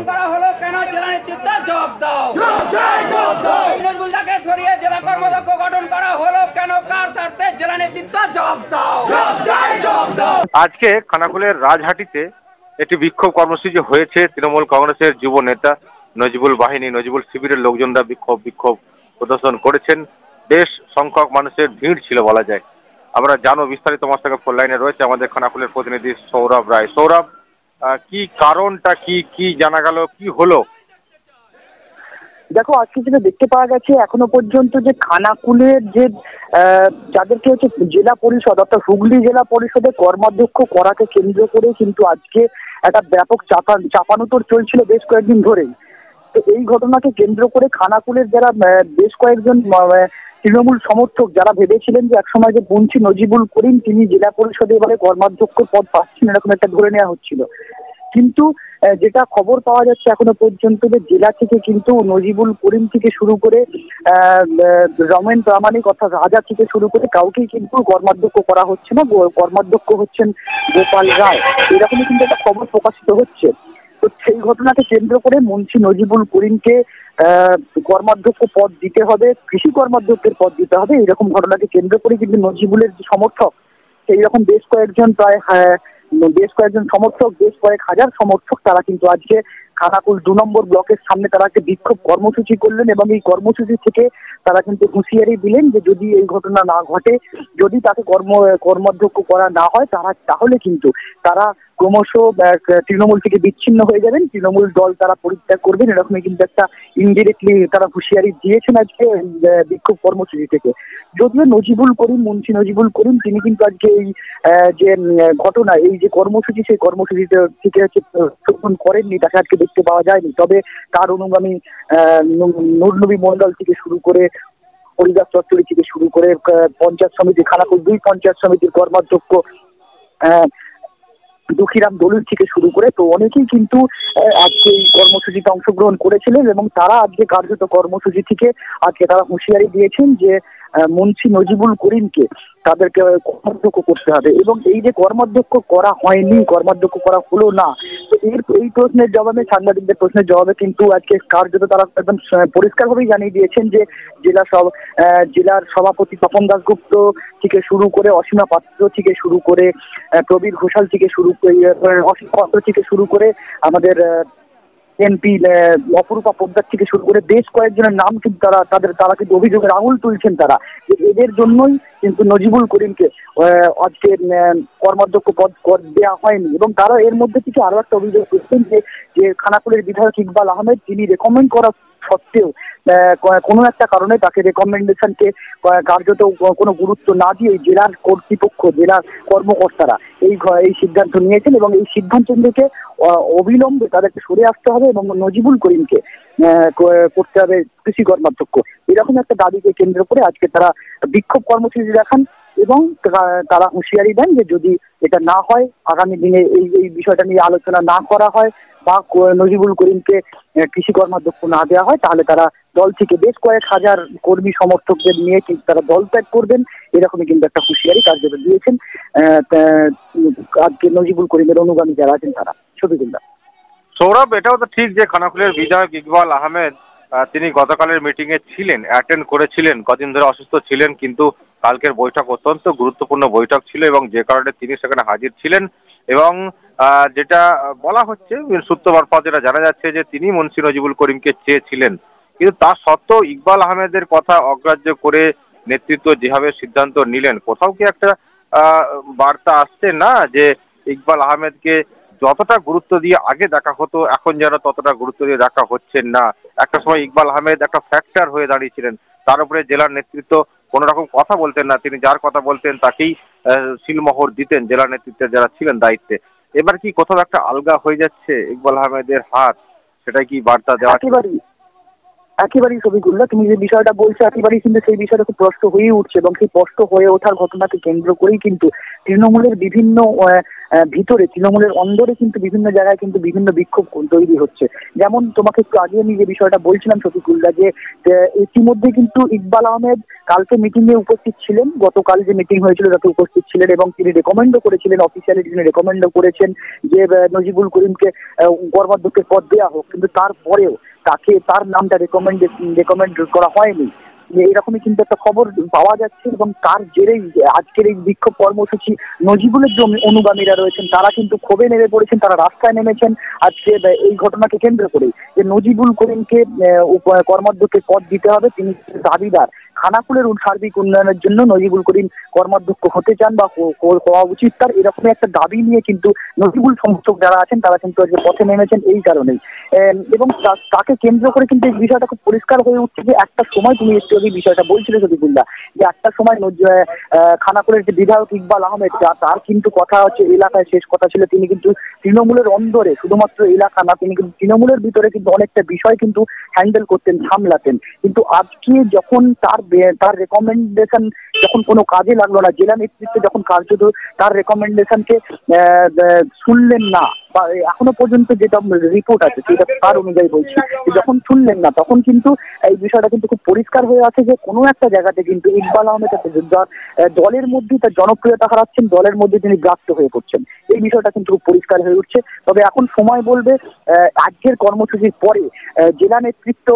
গঠন করা হলো কেন জেলা নেতৃত্ব জবাব দাও? নজরুলদাকে সরিয়ে জেলা কর্মদক্ষ গঠন করা হলো কেন কার স্বার্থে জেলা নেতৃত্ব জবাব দাও? আজকে খানাকুলের রাজহাটিতে একটি বিক্ষোভ কর্মসূচি হয়েছে তৃণমূল কংগ্রেসের যুব নেতা নজিবুল বাহিনী নজিবুল শিবিরের লোকজনরা বিক্ষোভ বিক্ষোভ প্রদর্শন করেছেন। বেশ সংখ্যক মানুষের ভিড় ছিল বলা যায়। আমরা জানো বিস্তারিত আমার সঙ্গে ফোন লাইনে রয়েছে আমাদের খানাকুলের প্রতিনিধি সৌরভ রায়। সৌরভ কি কারণটা, কি কি জানা গেল, কি হলো? দেখো, আজকে যেটা দেখতে পাওয়া গেছে, এখনও পর্যন্ত যে খানাকুলের যে যাদেরকে হচ্ছে জেলা পরিষদ, অর্থাৎ হুগলি জেলা পরিষদের কর্মাধ্যক্ষ করাকে কেন্দ্র করে কিন্তু আজকে একটা ব্যাপক চাপা চাপানুতর চলছিল বেশ কয়েকদিন ধরেই। তো এই ঘটনাকে কেন্দ্র করে খানাকুলের যারা বেশ কয়েকজন তৃণমূল সমর্থক যারা ভেবেছিলেন যে একসময় যে বঞ্চি নজিবুল করিম তিনি জেলা পরিষদে এবারে কর্মাধ্যক্ষ পদ পাচ্ছেন, এরকম একটা ধরে নেওয়া হচ্ছিল। কিন্তু যেটা খবর পাওয়া যাচ্ছে এখনও পর্যন্ত যে জেলা থেকে কিন্তু নজিবুল করিম থেকে শুরু করে রমেন প্রামাণিক অর্থাৎ রাজা থেকে শুরু করে কাউকেই কিন্তু কর্মাধ্যক্ষ করা হচ্ছে না কর্মাধ্যক্ষ হচ্ছেন গোপাল রায়। এরকমই কিন্তু একটা খবর প্রকাশিত হচ্ছে। তো সেই ঘটনাকে কেন্দ্র করে মুন্সি নজিবুল করিমকে কর্মাধ্যক্ষ পদ দিতে হবে কৃষি কর্মাধ্যক্ষের পদ দিতে হবে এরকম ঘটনাকে কেন্দ্র করে কিন্তু নজিবুলের যে সমর্থক সেই রকম বেশ কয়েকজন প্রায় হ্যাঁ, বেশ কয়েকজন সমর্থক বেশ কয়েক হাজার সমর্থক তারা কিন্তু আজকে খানাকুল দু নম্বর ব্লকের সামনে তারা একটা বিক্ষোভ কর্মসূচি করলেন এবং এই কর্মসূচি থেকে তারা কিন্তু হুঁশিয়ারি দিলেন যে যদি এই ঘটনা না ঘটে, যদি তাকে কর্ম, কর্মাধ্যক্ষ করা না হয়, তারা, তাহলে কিন্তু তারা ক্রমশ তৃণমূল থেকে বিচ্ছিন্ন হয়ে যাবেন। তৃণমূল দল তারা পরিত্যাগ করবেন। এরকমই কিন্তু একটা ইনডিরেক্টলি তারা হুঁশিয়ারি দিয়েছেন আজকে বিক্ষোভ কর্মসূচি থেকে। যদিও নজিবুল করিম, মুন্সি নজিবুল করিম, তিনি কিন্তু আজকে এই যে ঘটনা, এই যে কর্মসূচি, সেই কর্মসূচিতে থেকে হচ্ছে করেননি, তাকে আজকে দেখতে পাওয়া যায়নি। তবে তার অনুগামী নূরনবী মন্ডল থেকে শুরু করে হরিদাস চত্বরী থেকে শুরু করে পঞ্চায়েত সমিতি, খানাকুল দুই পঞ্চায়েত সমিতির কর্মাধ্যক্ষ দুঃখীরাম দলিল থেকে শুরু করে, তো অনেকেই কিন্তু আজকে এই কর্মসূচিতে অংশগ্রহণ করেছিলেন এবং তারা আজকে কার্যত কর্মসূচি থেকে আজকে তারা হুঁশিয়ারি দিয়েছেন যে মুন্সি নজিবুল করিমকে তাদেরকে কর্মাধ্যক্ষ করতে হবে। এবং এই যে কর্মাধ্যক্ষ করা হয়নি, কর্মাধ্যক্ষ করা হলো না এর এই প্রশ্নের জবাবে, সাংবাদিকদের প্রশ্নের জবাবে কিন্তু আজকে কার্যত তারা একদম পরিষ্কারভাবেই জানিয়ে দিয়েছেন যে জেলা সব জেলার সভাপতি তপন দাসগুপ্ত থেকে শুরু করে অসীমা পাত্র থেকে শুরু করে প্রবীর ঘোষাল থেকে শুরু করে অসীম পাত্র থেকে শুরু করে আমাদের এমপি অপরূপা পোদ্দার থেকে শুরু করে বেশ কয়েকজনের নাম কিন্তু তারা, তাদের, তারা কিন্তু অভিযোগের আঙুল তুলছেন তারা। এদের জন্যই কিন্তু নজিবুল করিমকে আজকে কর্মাধ্যক্ষ পদ পদ দেওয়া হয়নি। এবং তারা এর মধ্যে থেকে আরও একটা অভিযোগ করছেন যে যে খানাকুলের বিধায়ক ইকবাল আহমেদ, তিনি রেকমেন্ড করা সত্ত্বেও কোনো একটা কারণে তাকে রেকমেন্ডেশনকে কার্যত কোনো গুরুত্ব না দিয়ে জেলার কর্তৃপক্ষ, জেলার কর্মকর্তারা এই এই সিদ্ধান্ত নিয়েছেন এবং এই সিদ্ধান্ত থেকে অবিলম্বে তাদেরকে সরে আসতে হবে এবং নজিবুল করিমকে করতে হবে কৃষি কর্মাধ্যক্ষ। এরকম একটা দাবিকে কেন্দ্র করে আজকে তারা বিক্ষোভ কর্মসূচি দেখান। এবং তারা- হুঁশিয়ারি দেন যে যদি এটা না হয় আগামী দিনে এই এই বিষয়টা নিয়ে আলোচনা না করা হয় বা নজিবুল করিমকে কৃষি কর্মাধ্যক্ষ না দেওয়া হয় তাহলে তারা দল থেকে বেশ কয়েক হাজার কর্মী সমর্থকদের নিয়ে কিন্তু তারা দল ত্যাগ করবেন। এরকমই কিন্তু একটা হুঁশিয়ারি কার্যত দিয়েছেন আজকে নজিবুল করিমের অনুগামী যারা আছেন তারা। শফিকুল্লাহ সৌরভ এটাও তো ঠিক যে খানাকুলের বিধায়ক ইকবাল আহমেদ আহ, তিনি গতকালের মিটিংয়ে ছিলেন অ্যাটেন্ড করেছিলেন, কদিন ধরে অসুস্থ ছিলেন, কিন্তু কালকের বৈঠক অত্যন্ত গুরুত্বপূর্ণ বৈঠক ছিল এবং যে কারণে তিনি সেখানে হাজির ছিলেন এবং যেটা বলা হচ্ছে সূত্র মারফত যেটা জানা যাচ্ছে যে তিনি মুন্সি নজিবুল করিমকে চেয়েছিলেন। কিন্তু তা সত্ত্বেও ইকবাল আহমেদের কথা অগ্রাহ্য করে নেতৃত্ব যেভাবে সিদ্ধান্ত নিলেন, কোথাও কি একটা বার্তা আসছে না যে ইকবাল আহমেদকে যতটা গুরুত্ব দিয়ে আগে দেখা হতো এখন যেন ততটা গুরুত্ব দিয়ে দেখা হচ্ছে না। একটা সময় ইকবাল আহমেদ একটা ফ্যাক্টর হয়ে দাঁড়িয়েছিলেন। তার উপরে জেলার নেতৃত্ব কোনো রকম কথা বলতেন না। তিনি যার কথা বলতেন তাকেই আহ, সিলমোহর দিতেন জেলা নেতৃত্বে যারা ছিলেন দায়িত্বে। এবার কি কোথাও একটা আলগা হয়ে যাচ্ছে ইকবাল আহমেদের হাত? সেটাই কি বার্তা দেওয়া একেবারেই ছবিগুলো তুমি যে বিষয়টা বলছো একেবারেই কিন্তু সেই বিষয়টা খুব স্পষ্ট হয়ে উঠছে এবং সেই স্পষ্ট হয়ে ওঠার ঘটনাকে কেন্দ্র করেই কিন্তু তৃণমূলের বিভিন্ন ভিতরে তৃণমূলের অন্দরে কিন্তু বিভিন্ন জায়গায় কিন্তু বিভিন্ন বিক্ষোভ তৈরি হচ্ছে। যেমন তোমাকে একটু আগে আমি যে বিষয়টা বলছিলাম শফিকুল্লাহ যে ইতিমধ্যে কিন্তু ইকবাল আহমেদ কালকে মিটিং এ উপস্থিত ছিলেন। গতকাল যে মিটিং হয়েছিল তাতে উপস্থিত ছিলেন এবং তিনি রেকমেন্ডও করেছিলেন অফিসিয়ালি তিনি রেকমেন্ডও করেছেন যে নজিবুল করিমকে আহ, কর্মাধ্যক্ষের পদ দেওয়া হোক। কিন্তু তারপরেও তাকে তার নামটা রেকমেন্ড রেকমেন্ড করা হয়নি। এরকমই কিন্তু একটা খবর পাওয়া যাচ্ছে এবং তার জেরেই আজকের এই বিক্ষোভ কর্মসূচি নজিবুলের যে অনুগামীরা রয়েছেন, তারা কিন্তু ক্ষোভে নেমে পড়েছেন, তারা রাস্তায় নেমেছেন আজকে এই ঘটনাকে কেন্দ্র করে। যে নজিবুল করিমকে কর্মাধ্যক্ষের পদ দিতে হবে, তিনি দাবিদার। খানাকুলের সার্বিক উন্নয়নের জন্য নজিবুল করিম কর্মাধ্যক্ষ হতে চান বা হওয়া উচিত। তার এরকমই একটা দাবি নিয়ে কিন্তু নজিবুল সমর্থক যারা আছেন, তারা কিন্তু আজকে পথে নেমেছেন এই কারণেই। এবং তাকে কেন্দ্র করে কিন্তু এই বিষয়টা খুব পরিষ্কার হয়ে উঠছে যে একটা সময় তুমি একটু আগে বিষয়টা বলছিলে সদিকুল্লাহ যে একটা সময় খানাকুলের যে বিধায়ক ইকবাল আহমেদ তার কিন্তু কথা হচ্ছে এলাকায় শেষ কথা ছিল। তিনি কিন্তু তৃণমূলের অন্দরে, শুধুমাত্র এলাকা না, তিনি কিন্তু তৃণমূলের ভিতরে কিন্তু অনেকটা বিষয় কিন্তু হ্যান্ডেল করতেন, সামলাতেন। কিন্তু আজকে যখন তার বে- তার রেকমেন্ডেশন যখন কোনো কাজে লাগল না, জেলা নেতৃত্বে যখন কার্যত তার রেকমেন্ডেশনকে শুনলেন না, বা এখনও পর্যন্ত যেটা রিপোর্ট আছে, সেটা তার অনুযায়ী বলছি যখন শুনলেন না, তখন কিন্তু এই বিষয়টা কিন্তু খুব পরিষ্কার হয়ে আছে যে কোনো একটা জায়গাতে কিন্তু ইকবাল আহমেদ দলের মধ্যে তার জনপ্রিয়তা হারাচ্ছেন, দলের মধ্যে তিনি ব্রাত্য হয়ে পড়ছেন। এই বিষয়টা কিন্তু খুব পরিষ্কার হয়ে উঠছে। তবে এখন সময় বলবে আজকের কর্মসূচির পরে জেলা নেতৃত্ব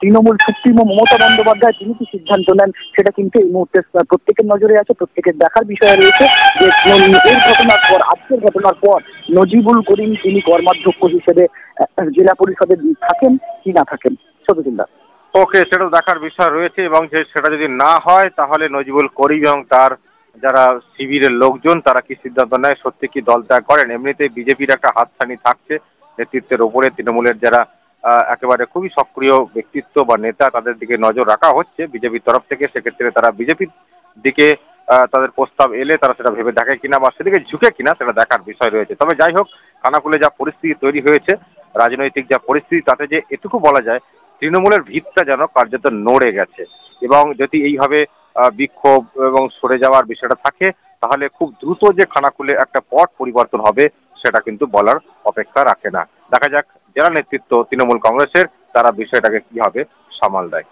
তৃণমূল সুপ্রিমো মমতা বন্দ্যোপাধ্যায় তিনি কি সিদ্ধান্ত নেন, সেটা কিন্তু এই মুহূর্তে প্রত্যেকের নজরে আছে, প্রত্যেকের দেখার বিষয় রয়েছে যে এর ঘটনার পর, আজকের ঘটনার পর নজিবুল করিম তিনি কর্মাধ্যক্ষ হিসেবে জেলা পরিষদে থাকেন কি না থাকেন? শফিকুল্লাহ ওকে, সেটা দেখার বিষয় রয়েছে এবং যে সেটা যদি না হয়, তাহলে নজিবুল করিম এবং তার যারা শিবিরের লোকজন, তারা কি সিদ্ধান্ত নেয়? সত্যি কি দল ত্যাগ করেন? এমনিতেই বিজেপির একটা হাতছানি থাকছে, নেতৃত্বের ওপরে তৃণমূলের যারা একেবারে খুবই সক্রিয় ব্যক্তিত্ব বা নেতা তাদের দিকে নজর রাখা হচ্ছে। বিজেপির তরফ থেকে সেক্ষেত্রে তারা বিজেপির দিকে তাদের প্রস্তাব এলে তারা সেটা ভেবে দেখে কিনা বা সেদিকে ঝুঁকে কিনা সেটা দেখার বিষয় রয়েছে। তবে যাই হোক খানাকুলে যা পরিস্থিতি তৈরি হয়েছে, রাজনৈতিক যা পরিস্থিতি, তাতে যে এটুকু বলা যায়, তৃণমূলের ভিতটা যেন কার্যত নড়ে গেছে। এবং যদি এইভাবে বিক্ষোভ এবং সরে যাওয়ার বিষয়টা থাকে, তাহলে খুব দ্রুত যে খানাকুলে একটা পট পরিবর্তন হবে, সেটা কিন্তু বলার অপেক্ষা রাখে না। দেখা যাক জেলা নেতৃত্ব তৃণমূল কংগ্রেসের তারা বিষয়টাকে কীভাবে সামাল দেয়?